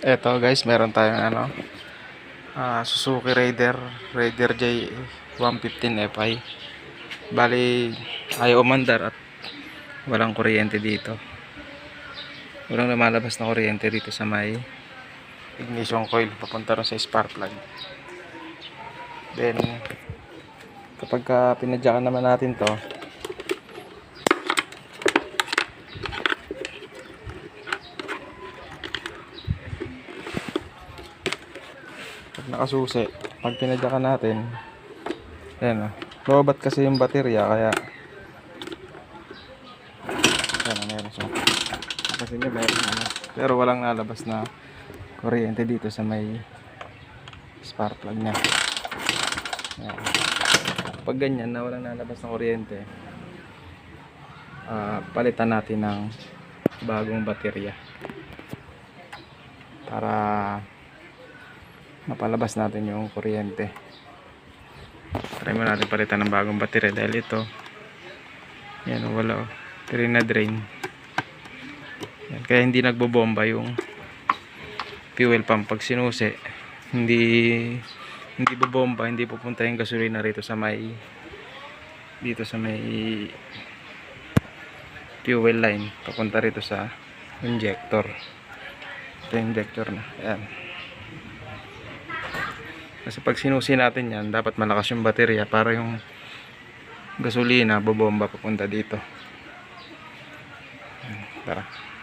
Eto guys, meron tayong ano, ah, Suzuki Raider, Raider J 115 Fi. Bali, ayaw umandar at walang kuryente dito. Walang lumalabas na kuryente dito sa may ignition coil papunta rin sa spark plug. Then, kapag ka pinadyakan naman natin to, pag nakasusi, pag pinadyakan natin, ayan o, lobat kasi yung baterya, kaya, ayan o, meron siya. Kasi niya meron ano, pero walang nalabas na kuryente dito sa may spark plug niya. Ayan. Pag ganyan na walang nalabas na kuryente, ah, palitan natin ng bagong baterya para mapalabas natin yung kuryente. Try mo natin palitan ng bagong baterya dahil ito yan wala oh. Drain na drain. Yan, kaya hindi nagbobomba yung fuel pump. Pag sinusi hindi hindi bobomba hindi pupunta yung gasolina rito sa may dito sa may fuel line. Papunta rito sa injector. Ito injector na. Ayan kasi pag sinusi natin yan dapat malakas yung baterya para yung gasolina bobomba papunta dito Ayan, tara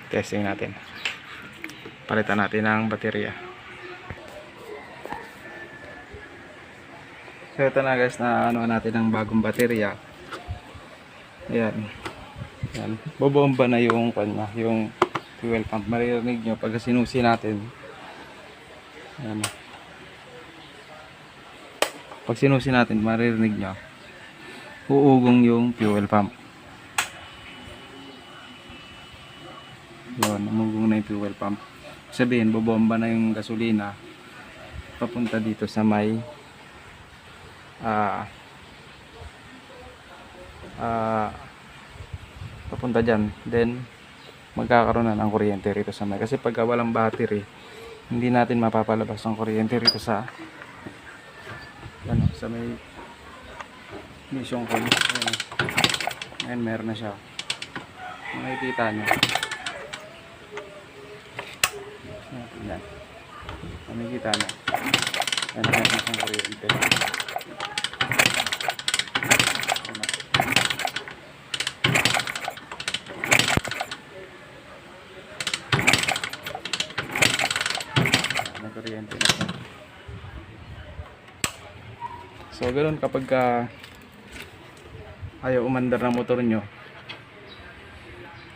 testing natin palitan natin ang baterya so ito na guys na ano natin ang bagong baterya ayan yan. Bobomba na yung kanya, yung fuel pump. Maririnig nyo pag sinusi natin. Ayan. Pag sinusi natin, maririnig nyo. Uugong yung fuel pump. Yun, umugong na yung fuel pump. Sabihin, bobomba na yung gasolina papunta dito sa may ah ah papunta dyan then magkakaroon na ng kuryente rito sa may kasi pagka walang battery hindi natin mapapalabas ang kuryente rito sa sa may mission coil ayan, ayan meron na siya. Makikita nyo ayan, yan makikita nyo ayan meron na siyang kuryente kuryente na siya. So, ganoon kapag ka ayaw umandar ng motor nyo,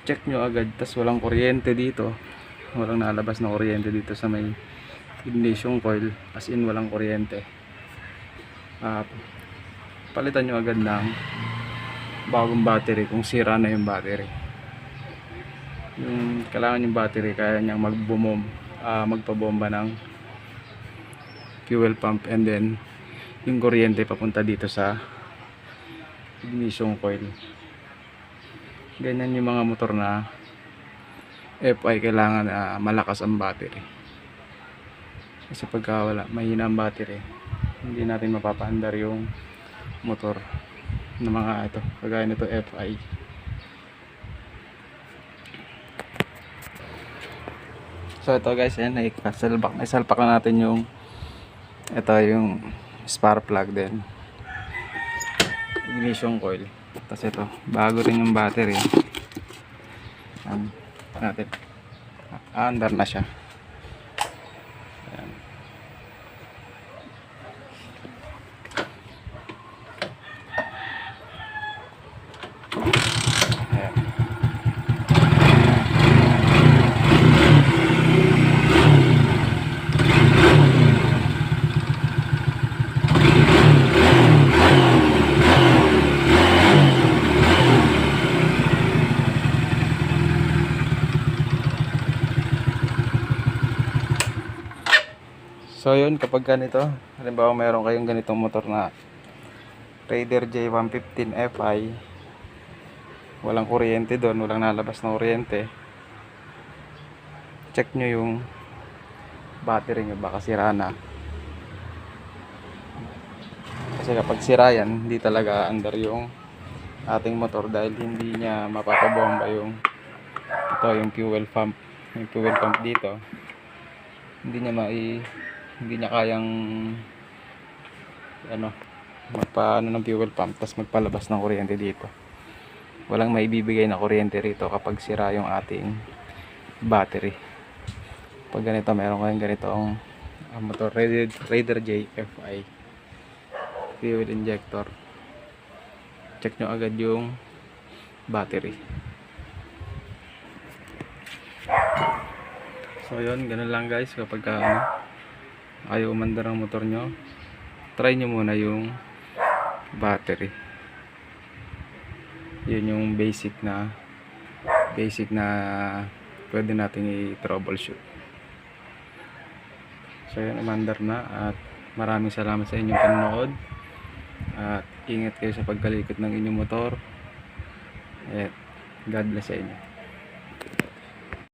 check nyo agad, tas walang kuryente dito, walang nalabas na kuryente dito sa may ignition coil, as in walang kuryente. Ah, palitan nyo agad ng bagong battery kung sira na yung battery. Yung kailangan yung battery kaya niyang magbumom, ah, magpabomba ng fuel pump and then yung kuryente papunta dito sa ignition coil. Ganyan yung mga motor na FI kailangan na malakas ang battery. Kasi pagka wala mahina ang battery hindi natin mapapaandar yung motor ng mga ito kagaya nito FI so ito guys yan naisalpak naisalpak na natin yung ito yung spark plug din. Ignition coil. Tapos ito bago rin yung battery. Yan natin. Aandar na siya So yun, kapag ganito, halimbawa mayroon kayong ganitong motor na Raider J115 Fi, walang kuryente doon, walang nalabas na kuryente, check nyo yung battery nyo baka sira na. Kasi kapag sira yan hindi talaga under yung ating motor dahil hindi niya mapapabomba yung ito yung fuel pump yung fuel pump dito. Hindi niya mai hindi niya kayang ano magpaano ng fuel pump tapos magpalabas ng kuryente dito. Walang maibibigay na kuryente rito kapag sira yung ating battery. Pag ganito meron kayong ganitong ah, motor Raider, Raider J FI fuel injector. Check nyo agad yung battery. So yun ganun lang guys kapag ka, ano, ayaw umandar ang motor nyo. Try nyo muna yung battery. Yun yung basic na basic na pwede nating i-troubleshoot. So yun umandar na. At maraming salamat sa inyong panonood. At ingat kayo sa pagkalikot ng inyong motor. At God bless sa inyo